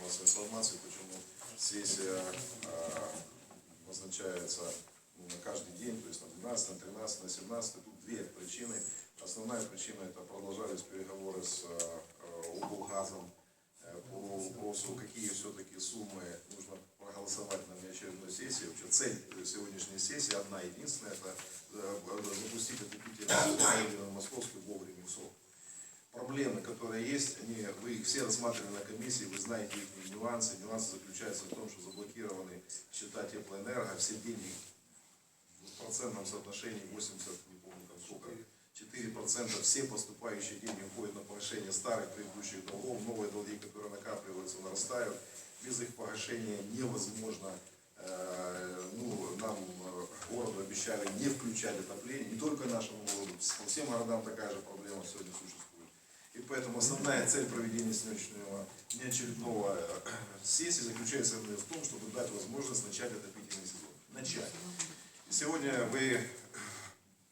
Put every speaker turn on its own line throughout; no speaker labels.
массовой информации, почему сессия э, назначается ну, на каждый день, то есть на 12, на 13, на 17. Тут две причины. Основная причина это продолжались переговоры с э, э, э, по вопросу, какие все-таки суммы нужно проголосовать на внеочередной сессии. Вообще цель сегодняшней сессии одна единственная, это э, запустить отопительный на московский вовремя в срок проблемы, которые есть, они, вы их все рассматривали на комиссии, вы знаете их нюансы. Нюансы заключаются в том, что заблокированы счета теплоэнерго, все деньги в процентном соотношении 80, не помню там сколько, 4% все поступающие деньги уходят на погашение старых предыдущих долгов, новые долги, которые накапливаются, нарастают. Без их погашения невозможно э, ну, нам э, городу обещали не включать отопление, не только нашему городу, по всем городам такая же проблема сегодня существует. И поэтому основная цель проведения сегодняшнего неочередного э, сессии заключается в том, чтобы дать возможность начать отопительный сезон. Начать. И сегодня вы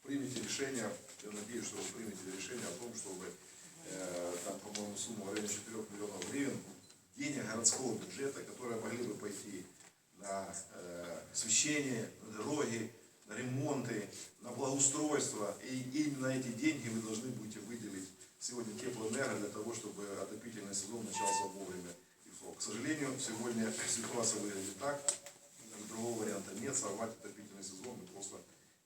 примете решение, я надеюсь, что вы примете решение о том, чтобы э, там, по-моему, сумма в районе 4 миллионов гривен денег городского бюджета, которые могли бы пойти на э, освещение, на дороги, на ремонты, на благоустройство. И именно эти деньги вы должны будете выделить сегодня теплоэнерго для того, чтобы отопительный сезон начался вовремя. К сожалению, сегодня ситуация выглядит так, другого варианта нет, сорвать отопительный сезон мы просто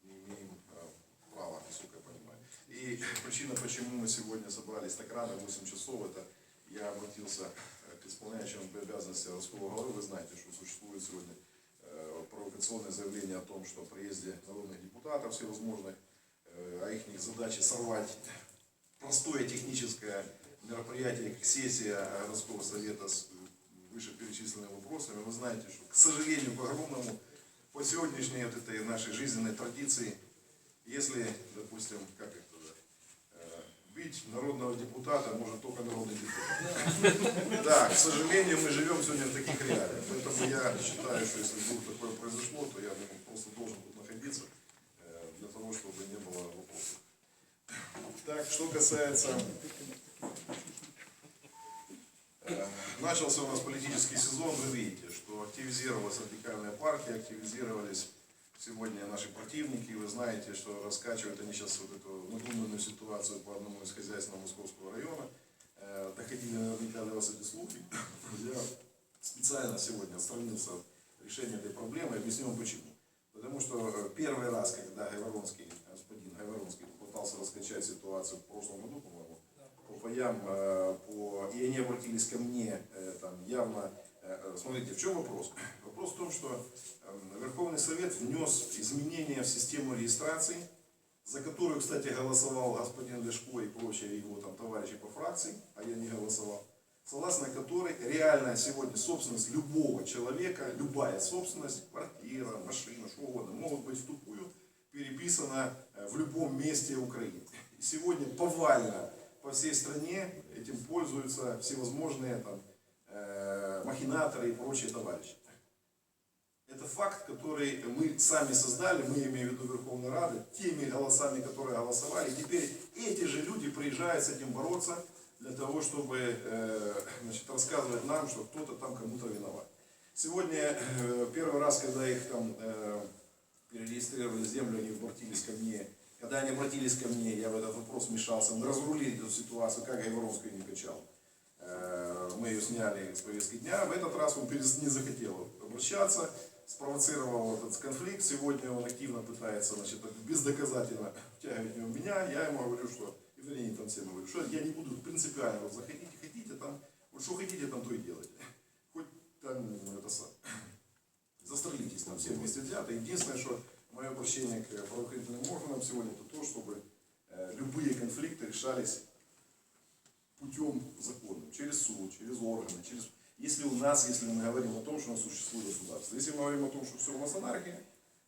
не имеем э, права, насколько я понимаю. И причина, почему мы сегодня собрались так рано, 8 часов, это я обратился э, к исполняющему обязанности городского головы. Вы знаете, что существует сегодня э, провокационное заявление о том, что о приезде народных депутатов всевозможных, э, о их задаче сорвать простое техническое мероприятие, сессия городского совета с вышеперечисленными вопросами. Вы знаете, что, к сожалению, по огромному, по сегодняшней вот этой нашей жизненной традиции, если, допустим, как это, э, бить народного депутата может только народный депутат. Да, к сожалению, мы живем сегодня в таких реалиях. Поэтому я считаю, что если вдруг такое произошло, то я ну, просто должен тут находиться э, для того, чтобы не было вопросов. Так, что касается... э, Начался у нас политический сезон, вы видите, что активизировалась радикальная партия, активизировались сегодня наши противники, вы знаете, что раскачивают они сейчас вот эту надуманную ситуацию по одному из хозяйств Московского района. Э, Доходили наверняка до вас эти слухи. Я специально сегодня отстранился от решения этой проблемы, объясню вам почему. Потому что э, первый раз, когда Гайворонский, Попытался раскачать ситуацию в прошлом году, по-моему, по паям, э, по... и они обратились ко мне, э, там явно, э, смотрите, в чем вопрос? Вопрос в том, что э, Верховный Совет внес изменения в систему регистрации, за которую, кстати, голосовал господин Лешко и прочие его там товарищи по фракции, а я не голосовал, согласно которой реальная сегодня собственность любого человека, любая собственность, квартира, машина, что угодно, могут быть в тупую переписана э, в любом месте Украины. Сегодня повально по всей стране этим пользуются всевозможные там, э, махинаторы и прочие товарищи. Это факт, который мы сами создали, мы имеем в виду Верховной Рады, теми голосами, которые голосовали. Теперь эти же люди приезжают с этим бороться для того, чтобы э, значит, рассказывать нам, что кто-то там кому-то виноват. Сегодня э, первый раз, когда их там э, перерегистрировали землю, они обратились ко мне. Когда они обратились ко мне, я в этот вопрос вмешался. Мы разрулили эту ситуацию, как Гайворонскую не качал. Э, Мы ее сняли с повестки дня. В этот раз он не захотел обращаться, спровоцировал этот конфликт. Сегодня он активно пытается значит, бездоказательно втягивать в меня. Я ему говорю, что, и там всем говорю, что я не буду принципиально, вот заходите, хотите, там, вот что хотите, там то и делайте. Хоть там, ну, это сам застрелитесь там все вместе взяты. Единственное, что мое обращение к правоохранительным органам сегодня, это то, чтобы э, любые конфликты решались путем законным, через суд, через органы, через... Если у нас, если мы говорим о том, что у нас существует государство, если мы говорим о том, что все у нас анархия,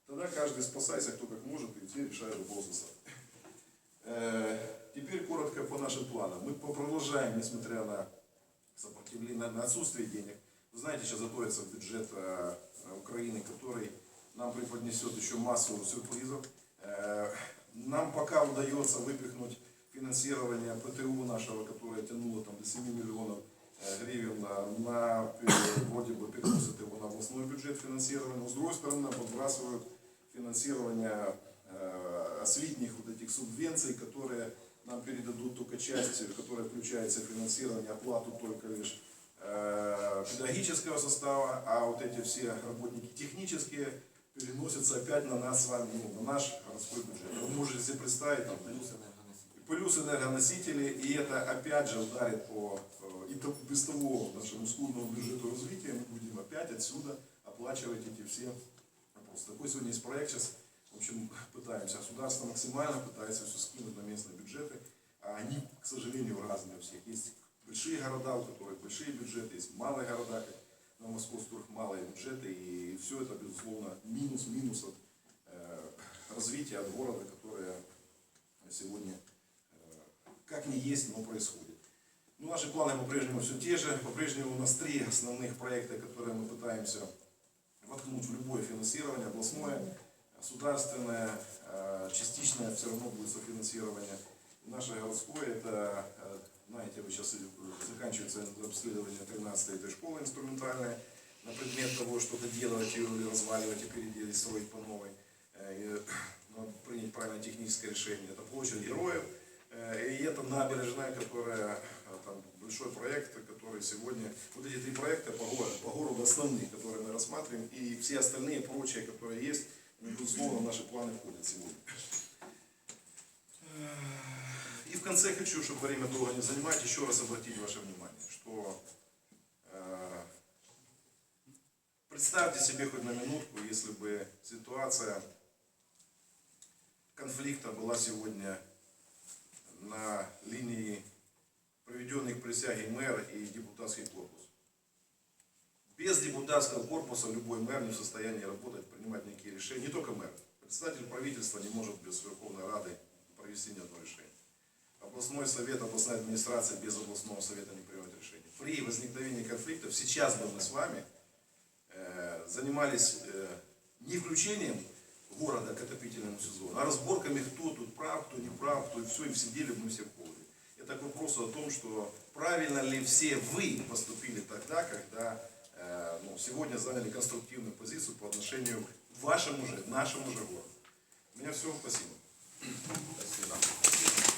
тогда каждый спасайся, кто как может, и все решают вопросы сами. Э, Теперь коротко по нашим планам. Мы продолжаем, несмотря на сопротивление, на отсутствие денег. Вы знаете, сейчас готовится бюджет э, Украины, который нам преподнесет еще массу сюрпризов. Э, Нам пока удается выпихнуть финансирование ПТУ нашего, которое тянуло там до 7 миллионов э, гривен на, э, вроде бы переносят его на областной бюджет финансирования, но с другой стороны подбрасывают финансирование э, освитних вот этих субвенций, которые нам передадут только часть, которая включается в финансирование, оплату только лишь э, педагогического состава, а вот эти все работники технические переносятся опять на нас с вами, ну, на наш городской бюджет. Вы можете себе представить, там,
Плюс энергоноситель.
плюс энергоносители, и это опять же ударит по э, и без того нашему скудному бюджету развития, мы будем опять отсюда оплачивать эти все вопросы. Такой сегодня есть проект сейчас, в общем, пытаемся, государство максимально пытается все скинуть на местные бюджеты, а они, к сожалению, разные у всех. Есть большие города, у которых большие бюджеты, есть малые города, как на Московских, малые бюджеты, и все это, безусловно, минус-минус от э, развития от города, которое сегодня э, как не есть, но происходит. Ну, наши планы по-прежнему все те же. По-прежнему у нас три основных проекта, которые мы пытаемся воткнуть в любое финансирование, областное, государственное, э, частичное все равно будет софинансирование. Наше городское, это, знаете, вы сейчас заканчивается обследование 13 этой школы инструментальной на предмет того, что-то делать ее или разваливать и переделать, строить по новой. Э, и, Надо принять правильное техническое решение. Это площадь героев, Э, И это набережная, которая, э, там большой проект, который сегодня, вот эти три проекта по городу, по городу основные, которые мы рассматриваем, и все остальные прочие, которые есть, безусловно, в наши планы входят сегодня. В конце хочу, чтобы время долго не занимать, еще раз обратить ваше внимание, что э, представьте себе хоть на минутку, если бы ситуация конфликта была сегодня на линии проведенных присяги мэр и депутатский корпус. Без депутатского корпуса любой мэр не в состоянии работать, принимать никакие решения. Не только мэр. Председатель правительства не может без Верховной Рады провести ни одно решение. Областной совет, областная администрация без областного совета не принимает решения. При возникновении конфликтов сейчас бы мы с вами э, занимались э, не включением города к отопительному сезону, а разборками, кто тут прав, кто не прав, кто и все, и сидели бы мы все в холоде. Это к вопросу о том, что правильно ли все вы поступили тогда, когда э, ну, сегодня заняли конструктивную позицию по отношению к вашему же, нашему же городу. У меня все, спасибо.
Спасибо.